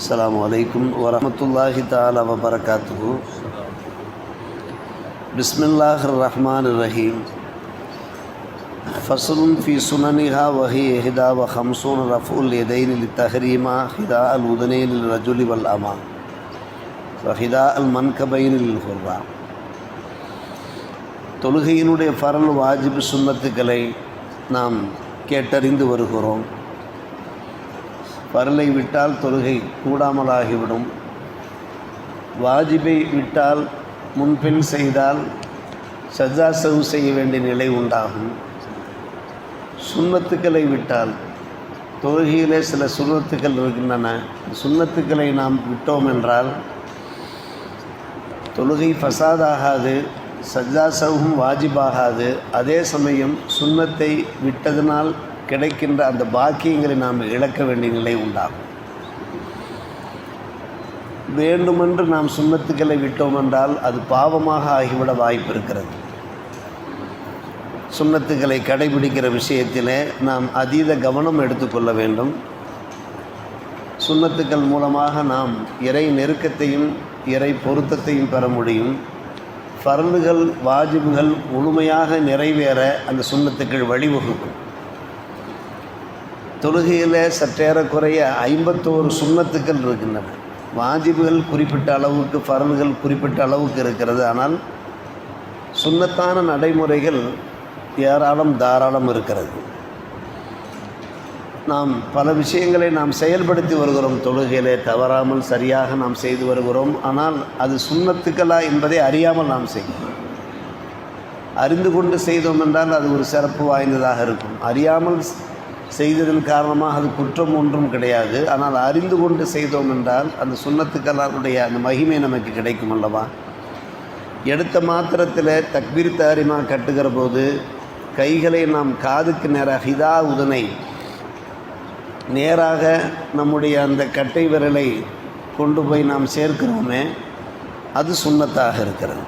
அஸ்லாம் வலைக்கும் வரமத்துல்லாஹி தாலா வபரகாத்து பிஸ்மில்லாஹ் ரஹ்மான் ரஹீம் ஃபசலுன் ஃபி சுனனிஹா வஹி எஹிதா வ ஹம்சூன் ரஃபுல் எதைன் இல் தஹரீமா ஹிதா அல் உதனேன் இல் ரஜுலி வல் அமா ஹிதா அல் மன்கபைன் இல் ஹுர்ரா தொழுகையினுடைய ஃபரல் வாஜிப் சுன்னத்துக்களை நாம் கேட்டறிந்து வருகிறோம். பரலை விட்டால் தொழுகை கூடாமலாகிவிடும். வாஜிபை விட்டால் முன்பின் செய்தால் சஜா சவு செய்ய வேண்டிய நிலை உண்டாகும். சுண்ணத்துக்களை விட்டால் தொழுகையிலே சில சுண்ணத்துக்கள் இருக்கின்றன. சுண்ணத்துக்களை நாம் விட்டோம் என்றால் தொழுகை ஃபசாதாகாது சஜ்ஜா சவும் வாஜிபாகாது. அதே சமயம் சுண்ணத்தை விட்டதனால் கிடைக்கின்ற அந்த பாக்கியங்களை நாம் இழக்க வேண்டிய நிலை உண்டாகும். வேண்டுமென்று நாம் சுண்ணத்துக்களை விட்டோம் என்றால் அது பாவமாக ஆகிவிட வாய்ப்பு இருக்கிறது. சுண்ணத்துக்களை கடைபிடிக்கிற விஷயத்திலே நாம் அதீத கவனம் எடுத்துக்கொள்ள வேண்டும். சுண்ணத்துக்கள் மூலமாக நாம் இறை நெருக்கத்தையும் இறை பொருத்தத்தையும் பெற முடியும். ஃபரலுகள் வாஜிபுகள் முழுமையாக நிறைவேற அந்த சுண்ணத்துக்கள் வழிவகுக்கும். தொழுகையில் சற்றேறக்குறைய ஐம்பத்தோரு சுண்ணத்துக்கள் இருக்கின்றன. வாஜிபுகள் குறிப்பிட்ட அளவுக்கு ஃபரன்கள் குறிப்பிட்ட அளவுக்கு இருக்கிறது. ஆனால் சுண்ணத்தான நடைமுறைகள் ஏராளம் தாராளம் இருக்கிறது. நாம் பல விஷயங்களை நாம் செயல்படுத்தி வருகிறோம். தொழுகையிலே தவறாமல் சரியாக நாம் செய்து வருகிறோம். ஆனால் அது சுண்ணத்துக்களா என்பதை அறியாமல் நாம் செய்கிறோம். அறிந்து கொண்டு செய்தோம் என்றால் அது ஒரு சிறப்பு வாய்ந்ததாக இருக்கும். அறியாமல் செய்ததன் காரணமாக அது குற்றம் ஒன்றும் கிடையாது. ஆனால் அறிந்து கொண்டு செய்தோம் என்றால் அந்த சுண்ணத்துக்கலாருடைய அந்த மகிமை நமக்கு கிடைக்கும் அல்லவா? எடுத்த மாத்திரத்தில் தக்பீர் தாரிமா கட்டுகிற போது கைகளை நாம் காதுக்கு நேராக ஹிதா உதனை நேராக நம்முடைய அந்த கட்டை விரலை கொண்டு போய் நாம் சேர்க்கிறோமே அது சுண்ணத்தாக இருக்கிறது.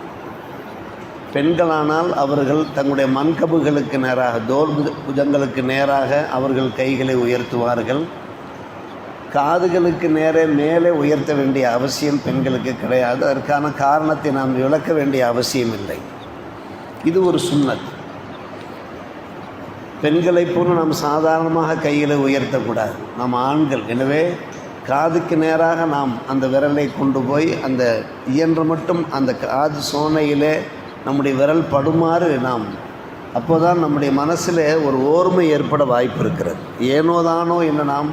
பெண்களானால் அவர்கள் தங்களுடைய மண்கபுகளுக்கு நேராக தோல் புஜங்களுக்கு நேராக அவர்கள் கைகளை உயர்த்துவார்கள். காதுகளுக்கு நேரே மேலே உயர்த்த வேண்டிய அவசியம் பெண்களுக்கு கிடையாது. அதற்கான காரணத்தை நாம் விளக்க வேண்டிய அவசியம் இல்லை. இது ஒரு சுண்ணத். பெண்களைப் போல நாம் சாதாரணமாக கைகளை உயர்த்தக்கூடாது. நாம் ஆண்கள். எனவே காதுக்கு நேராக நாம் அந்த விரலை கொண்டு போய் அந்த இயன்று மட்டும் அந்த காது சோனையிலே நம்முடைய விரல் படுமாறு நாம் அப்போதான் நம்முடைய மனசில் ஒரு ஓர்மை ஏற்பட வாய்ப்பு இருக்கிறது. ஏனோ தானோ என்று நாம்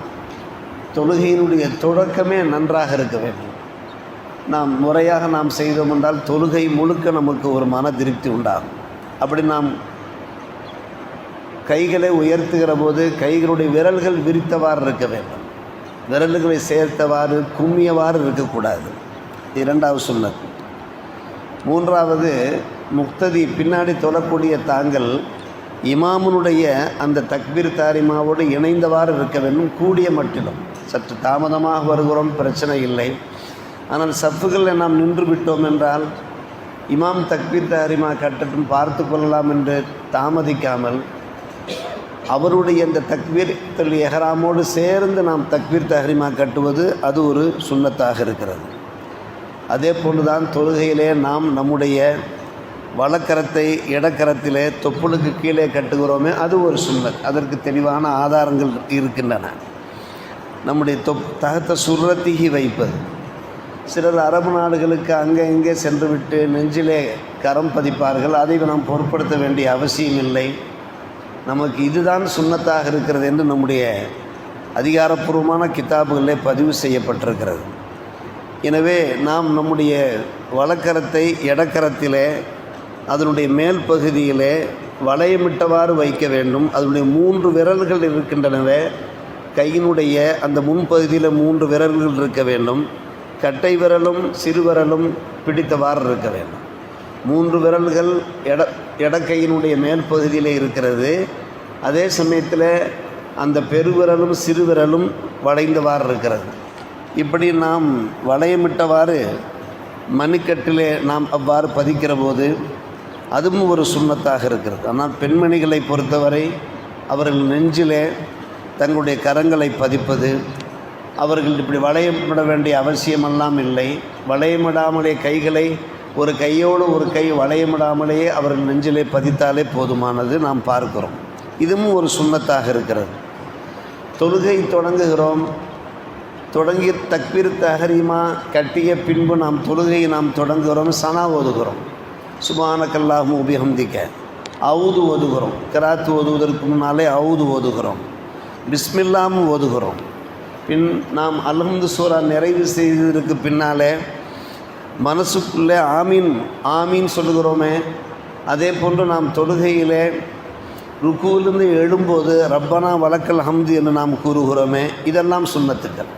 தொழுகையினுடைய தொடக்கமே நன்றாக இருக்க வேண்டும். நாம் முறையாக நாம் செய்தோம் என்றால் தொழுகை முழுக்க நமக்கு ஒரு மன திருப்தி உண்டாகும். அப்படி நாம் கைகளை உயர்த்துகிற போது கைகளுடைய விரல்கள் விரித்தவாறு இருக்க வேண்டும். விரல்களை சேர்த்தவாறு கும்மியவாறு இருக்கக்கூடாது. இரண்டாவது சொன்னது மூன்றாவது முக்ததி பின்னாடி தொழக்கூடிய தாங்கள் இமாமுனுடைய அந்த தக்பீர் தாரிமாவோடு இணைந்தவாறு இருக்க வேண்டும். கூடிய மட்டிலும் சற்று தாமதமாக வருகிறோம் பிரச்சனை இல்லை. ஆனால் சஃப்புகளில் நாம் நின்று விட்டோம் என்றால் இமாம் தக்பீர் தாரிமா கட்டட்டும் பார்த்து கொள்ளலாம் என்று தாமதிக்காமல் அவருடைய இந்த தக்பீர் எஹராமோடு சேர்ந்து நாம் தக்பீர் தஹரிமா கட்டுவது அது ஒரு சுண்ணத்தாக இருக்கிறது. அதே போன்று தான் தொழுகையிலே நாம் நம்முடைய வலக்கரத்தை இடக்கரத்திலே தொப்புளுக்கு கீழே கட்டுகிறோமே அது ஒரு சுண்ணத். அதற்கு தெளிவான ஆதாரங்கள் இருக்கின்றன. நம்முடைய தொப் தகத்தை சுரத்திகி வைப்பது. சிலர் அரபு நாடுகளுக்கு அங்கே இங்கே சென்றுவிட்டு நெஞ்சிலே கரம் பதிப்பார்கள் அதை நாம் பொருட்படுத்த வேண்டிய அவசியம் இல்லை. நமக்கு இதுதான் சுண்ணத்தாக இருக்கிறது என்று நம்முடைய அதிகாரப்பூர்வமான கித்தாபுகளிலே பதிவு செய்யப்பட்டிருக்கிறது. எனவே நாம் நம்முடைய வழக்கரத்தை இடக்கரத்திலே அதனுடைய மேல் பகுதியிலே வளையமிட்டவாறு வைக்க வேண்டும். அதனுடைய மூன்று விரல்கள் இருக்கின்றனவே. கையினுடைய அந்த முன்பகுதியில் மூன்று விரல்கள் இருக்க வேண்டும். கட்டை விரலும் சிறுவிரலும் பிடித்தவாறு இருக்க வேண்டும். மூன்று விரல்கள் எட இடக்கையினுடைய மேல் பகுதியில் இருக்கிறது. அதே சமயத்தில் அந்த பெருவிரலும் சிறுவிரலும் வளைந்தவாறு இருக்கிறது. இப்படி நாம் வளையமிட்டவாறு மணிக்கட்டிலே நாம் அவ்வாறு பதிக்கிற போது அதுவும் ஒரு சுண்ணத்தாக இருக்கிறது. ஆனால் பெண்மணிகளை பொறுத்தவரை அவர்கள் நெஞ்சிலே தங்களுடைய கரங்களை பதிப்பது அவர்கள் இப்படி வளையமிட வேண்டிய அவசியமெல்லாம் இல்லை. வளையமிடாமலே கைகளை ஒரு கையோடு ஒரு கை வளையமிடாமலேயே அவர்கள் நெஞ்சிலே பதித்தாலே போதுமானது நாம் பார்க்கிறோம். இதுவும் ஒரு சுண்ணத்தாக இருக்கிறது. தொழுகை தொடங்குகிறோம். தொடங்கி தக்பீர் தகரியமாக கட்டிய பின்பு நாம் தொழுகையை நாம் தொடங்குகிறோம் சனா ஓதுகிறோம். சுபானக்கல்லாஹும் உபிஹம்திக்க. அவுது ஓதுகிறோம். கிராத்து ஓதுவதற்கு முன்னாலே அவுது ஓதுகிறோம். பிஸ்மில்லாமும் ஓதுகிறோம். பின் நாம் அலமது சூரா நிறைவு செய்ததற்கு பின்னாலே மனசுக்குள்ளே ஆமீன் ஆமீன் சொல்லுகிறோமே. அதே போன்று நாம் தொழுகையிலே ருக்குவிலிருந்து எழும்போது ரப்பனா வழக்கல் ஹம்து என்று நாம் கூறுகிறோமே. இதெல்லாம் சுண்ணத்துக்கள்.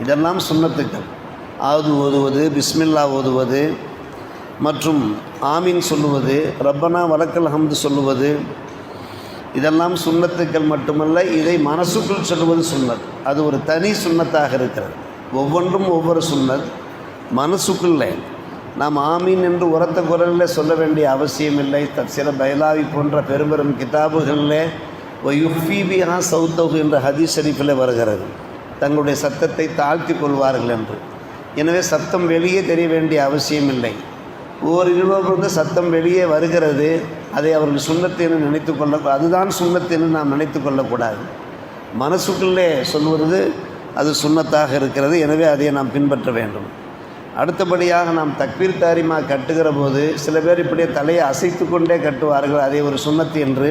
இதெல்லாம் சுண்ணத்துக்கள். ஆது ஓதுவது பிஸ்மில்லா ஓதுவது மற்றும் ஆமீன் சொல்லுவது ரப்பனா வழக்கல் ஹம்து சொல்லுவது இதெல்லாம் சுண்ணத்துக்கள் மட்டுமல்ல இதை மனசுக்குள் சொல்லுவது சுண்ணத். அது ஒரு தனி சுண்ணத்தாக இருக்கிறது. ஒவ்வொன்றும் ஒவ்வொரு சுண்ணத். மனசுக்குள்ளே நாம் ஆமீன் என்று உரத்த குரலில் சொல்ல வேண்டிய அவசியமில்லை த சில பைலாவி போன்ற பெரும்பெரும் கிதாபுகளில் யுஃபீபிஹா சௌத்தகு என்ற ஹதீஸ் ஷரீஃபில் வருகிறது. தங்களுடைய சத்தத்தை தாழ்த்தி கொள்வார்கள் என்று. எனவே சத்தம் வெளியே தெரிய வேண்டிய அவசியமில்லை ஓரிருவருந்து சத்தம் வெளியே வருகிறது அதை அவர்கள் சுண்ணத்து என்று நினைத்து கொள்ள அதுதான் சுண்ணத்து என்று நாம் நினைத்து கொள்ளக்கூடாது. மனசுக்குள்ளே சொல்வது அது சுண்ணத்தாக இருக்கிறது. எனவே அதை நாம் பின்பற்ற வேண்டும். அடுத்தபடியாக நாம் தக்பீர் தாரிமா கட்டுகிற போது சில பேர் இப்படியே தலையை அசைத்து கொண்டே கட்டுவார்கள் அதை ஒரு சுண்ணத்து என்று.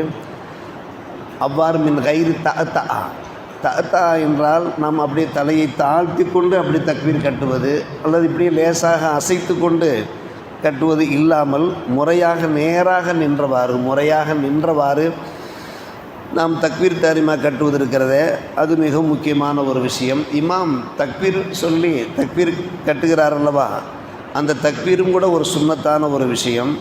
அவ்வாறு மின் கயிறு த தத்தா என்றால் நாம் அப்படியே தலையை தாழ்த்தி கொண்டு அப்படி தக்பீர் கட்டுவது அல்லது இப்படியே லேசாக அசைத்து கொண்டு கட்டுவது இல்லாமல் முறையாக நேராக நின்றவாறு முறையாக நின்றவாறு நாம் தக்வீர் தாரிமா கட்டுவது இருக்கிறதே அது மிக முக்கியமான ஒரு விஷயம். இமாம் தக்வீர் சொல்லி தக்வீர் கட்டுகிறார் அல்லவா? அந்த தக்வீரும் கூட ஒரு சுண்ணத்தான ஒரு விஷயம்.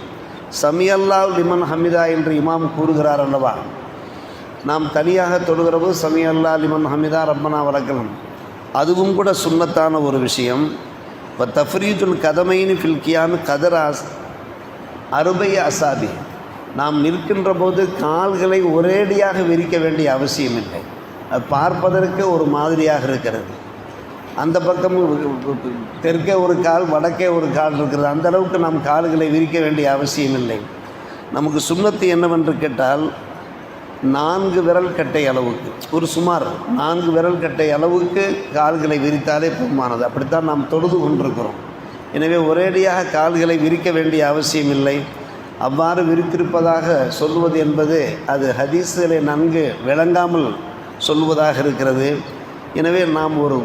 சமியல்லா லிமன் ஹமிதா என்று இமாம் கூறுகிறார் அல்லவா? நாம் தனியாக தொழுகிற சமியல்லா லிமன் ஹமிதா ரப்பனா வழக்கலாம் அதுவும் கூட சுண்ணத்தான ஒரு விஷயம். இப்போ தஃப்ரீதுல் கதமைன்னு ஃபில் கதர் ஆஸ் அறுபைய அசாபி. நாம் நிற்கின்ற போது கால்களை ஒரேடியாக விரிக்க வேண்டிய அவசியம் இல்லை. அது பார்ப்பதற்கு ஒரு மாதிரியாக இருக்கிறது. அந்த பக்கம் தெற்கே ஒரு கால் வடக்கே ஒரு கால் இருக்கிறது. அந்த அளவுக்கு நாம் கால்களை விரிக்க வேண்டிய அவசியம் இல்லை. நமக்கு சுண்ணத்து என்னவென்று கேட்டால் நான்கு விரல் கட்டை அளவுக்கு ஒரு சுமார் நான்கு விரல் கட்டை அளவுக்கு கால்களை விரித்தாலே போதுமானது. அப்படித்தான் நாம் தொழுது கொண்டிருக்கிறோம். எனவே ஒரேடியாக கால்களை விரிக்க வேண்டிய அவசியம் இல்லை. அவ்வாறு விரித்திருப்பதாக சொல்வது என்பது அது ஹதீஸ்களை நன்கு விளங்காமல் சொல்வதாக இருக்கிறது. எனவே நாம் ஒரு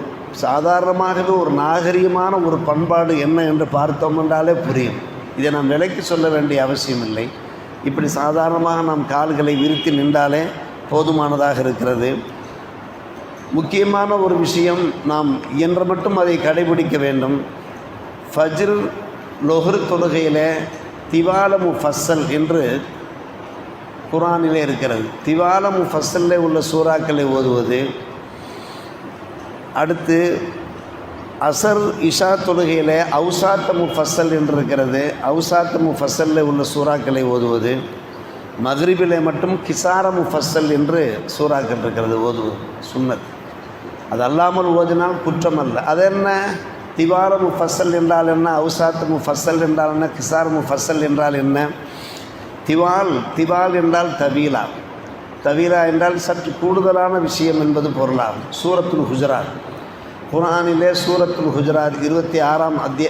சாதாரணமாகவே ஒரு நாகரிகமான ஒரு பண்பாடு என்ன என்று பார்த்தோம் என்றாலே புரியும். இதை நாம் விலைக்கு சொல்ல வேண்டிய அவசியம் இல்லை. இப்படி சாதாரணமாக நாம் கால்களை விரித்து நின்றாலே போதுமானதாக இருக்கிறது. முக்கியமான ஒரு விஷயம் நாம் இயன்ற மட்டும் அதை கடைபிடிக்க வேண்டும். ஃபஜ்ர் லொஹர் தொழுகையில் திவால முஃபஸ்ஸல் என்று குரானிலே இருக்கிறது. திவால முஃபஸ்ஸல்லே உள்ள சூறாக்களை ஓதுவது. அடுத்து அசர் இஷா தொழுகையில் அவுசாத்த முஃபஸ்ஸல் என்று இருக்கிறது அவுசாத்த ஃபசல்ல உள்ள சூறாக்களை ஓதுவது மக்ரிபிலே மட்டும் கிசார முஃபஸ்ஸல் என்று சூறாக்கள் இருக்கிறது ஓதுவது சுன்னத் அது அல்லாமல் ஓதினால் குற்றம் அல்ல. அது என்ன? திவார முஃபஸ்ஸல் என்றால் என்ன? அவுசாத்தமு முஃபஸ்ஸல் என்றால் என்ன? கிசாரமு முஃபஸ்ஸல் என்றால் என்ன? திவால் திவால் என்றால் தவீலா. தவீலா என்றால் சற்று கூடுதலான விஷயம் என்பது பொருளாகும். சூரத்துல் குஜராத் குரானிலே சூரத்துல் குஜராத் இருபத்தி ஆறாம் அத்திய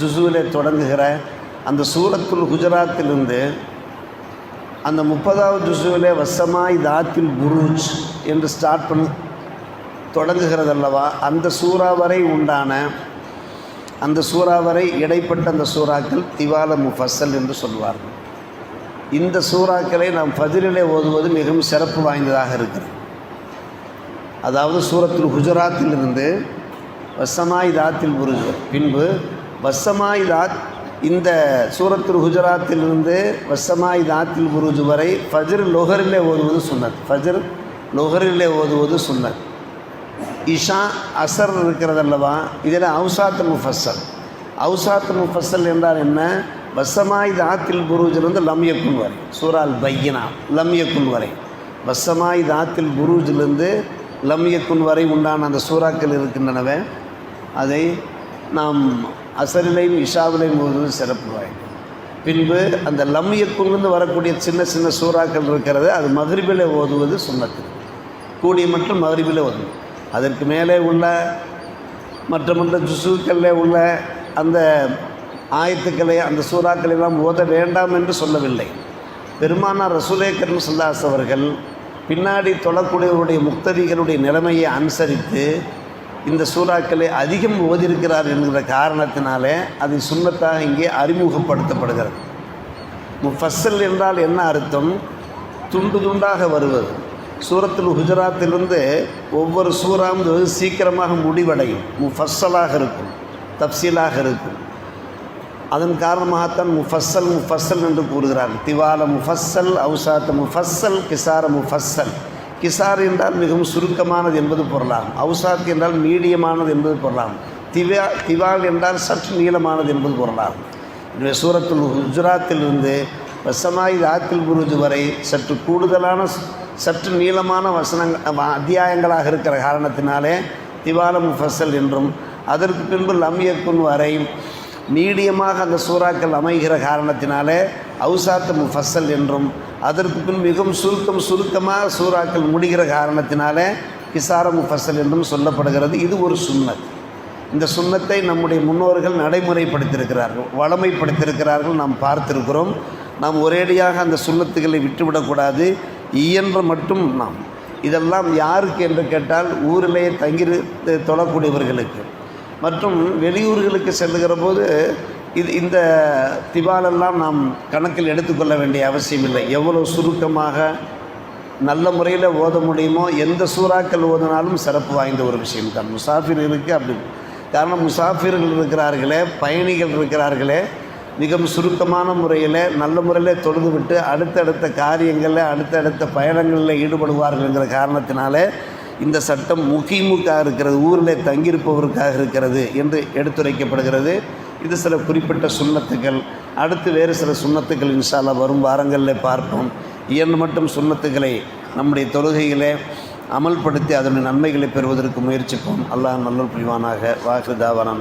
ஜுசுவிலே தொடங்குகிற அந்த சூரத்துல் குஜராத்திலிருந்து அந்த முப்பதாவது ஜுசுவிலே வசமாய் தாத்தில் புருஜ் என்று ஸ்டார்ட் பண்ணி தொடங்குகிறதல்லவா? அந்த சூறா வரை உண்டான அந்த சூறா வரை இடைப்பட்ட அந்த சூறாக்கள் திவால முஃபசல் என்று சொல்வார்கள். இந்த சூறாக்களை நாம் பதிலிலே ஓதுவது மிகவும் சிறப்பு வாய்ந்ததாக இருக்கிறது. அதாவது சூரத்தில் ஹுஜராத்திலிருந்து வசமாய் தாத்தில் புருஜ் பின்பு வசமாய் தாத் இந்த சூரத்தில் ஹுஜராத்திலிருந்து வசமாய் தாத்தில் புருஜ் வரை ஃபஜர் லொஹரிலே ஓதுவது சொன்னது. ஃபஜர் லொஹரிலே ஓதுவது சொன்னது. இஷா அசர் இருக்கிறதல்லவா? இதில் அவுசாத் முஃபஸ்ஸல். அவுசாத் முஃபஸ்ஸல் என்றால் என்ன? வசமாய் தாத்தில் புரூஜிலிருந்து லம்யக்குன் வரை. சூரால் பையனா லம்யக்குன் வரை. வசமாய் தாத்தில் புரூஜிலிருந்து லம்யக்குன் வரை உண்டான அந்த சூறாக்கள் இருக்கின்றனவே அதை நாம் அசரிலையும் இஷாவிலையும் ஓதுவது சிறப்பு வாய்ந்தது. பின்பு அந்த லம்யக்குன்லேருந்து வரக்கூடிய சின்ன சின்ன சூறாக்கள் இருக்கிறது அது மகரிபில் ஓதுவது சுண்ணத்து. கூடிய மட்டும் மகரிபில் ஓதும். அதற்கு மேலே உள்ள மற்ற மற்ற ஜுசுக்களில் உள்ள அந்த ஆயத்துக்களை அந்த சூறாக்களை எல்லாம் ஓத வேண்டாம் என்று சொல்லவில்லை. பெருமானார் ரசூலே கரும் சுல்லாஸ் அவர்கள் பின்னாடி தொழக்கூடியவருடைய முக்ததிகளுடைய நிலைமையை அனுசரித்து இந்த சூறாக்களை அதிகம் ஓதியிருக்கிறார் என்கிற காரணத்தினாலே அது சுண்ணத்தாக இங்கே அறிமுகப்படுத்தப்படுகிறது. முஃபஸ்ஸல் என்றால் என்ன அர்த்தம்? துண்டு துண்டாக வருவது. சூரத்தில் குஜராத்திலிருந்து ஒவ்வொரு சூறாம் சீக்கிரமாக முடிவடையும். முஃபஸ்ஸலாக இருக்கும் தப்சீலாக இருக்கும். அதன் காரணமாகத்தான் முஃபஸ்ஸல் முஃபஸ்ஸல் என்று கூறுகிறார் திவால முஃபஸ்ஸல் அவுசாத்த முஃபஸ்ஸல் கிசார முஃபஸ்ஸல். கிசார் என்றால் மிகவும் சுருக்கமானது என்பது பொருளாகும் அவுசாத் என்றால் மீடியமானது என்பது பொருளாகும் திவா திவால் என்றால் சற்று நீளமானது என்பது பொருளாகும் எனவே சூரத்தில் குஜராத்திலிருந்து வசமாய் ஆத்தில் புருஜ் வரை சற்று கூடுதலான சற்று நீளமான வசனங்கள் அத்தியாயங்களாக இருக்கிற காரணத்தினாலே திவால முஃபஸ்ஸல் என்றும் அதற்கு பின்பு லம்யக்குன் வரை நீடியமாக அந்த சூறாக்கள் அமைகிற காரணத்தினாலே அவுசாத்து முஃபசல் என்றும் அதற்கு பின் மிகவும் சுருக்கம் சுருக்கமாக சூறாக்கள் முடிகிற காரணத்தினாலே கிசார முஃபசல் என்றும் சொல்லப்படுகிறது. இது ஒரு சுண்ணத். இந்த சுண்ணத்தை நம்முடைய முன்னோர்கள் நடைமுறைப்படுத்தியிருக்கிறார்கள் வளமைப்படுத்தியிருக்கிறார்கள் நாம் பார்த்திருக்கிறோம். நாம் ஒரேடியாக அந்த சுண்ணத்துகளை விட்டுவிடக்கூடாது. இயன்ற மட்டும் நாம். இதெல்லாம் யாருக்கு என்று கேட்டால் ஊரிலேயே தங்கி தொழக்கூடியவர்களுக்கு. மற்றும் வெளியூர்களுக்கு செல்லுகிற போது இது இந்த திவாலெல்லாம் நாம் கணக்கில் எடுத்துக்கொள்ள வேண்டிய அவசியம் இல்லை எவ்வளோ சுருக்கமாக நல்ல முறையில் ஓத முடியுமோ எந்த சூறாக்கள் ஓதினாலும் சிறப்பு வாய்ந்த ஒரு விஷயம் தான். முசாஃபிர்களுக்கு அப்படி. காரணம் முசாஃபிர்கள் இருக்கிறார்களே பயணிகள் இருக்கிறார்களே மிகவும் சுருக்கமான முறையில் நல்ல முறையில் தொழுது விட்டு அடுத்தடுத்த காரியங்களில் அடுத்தடுத்த பயணங்களில் ஈடுபடுவார்கள்ங்கிற காரணத்தினாலே இந்த சட்டம் முகிமுக்காக இருக்கிறது ஊரில் தங்கியிருப்பவருக்காக இருக்கிறது என்று எடுத்துரைக்கப்படுகிறது. இது சில குறிப்பிட்ட சுண்ணத்துக்கள். அடுத்து வேறு சில சுண்ணத்துக்கள் இன்ஷால்லா வரும் வாரங்களில் பார்ப்போம். இயன்று மட்டும் சுண்ணத்துக்களை நம்முடைய தொழுகையிலே அமல்படுத்தி அதனுடைய நன்மைகளை பெறுவதற்கு முயற்சிப்போம். அல்லாஹ் நல்ல புரிவானாக. வாக்குதாவான தாவான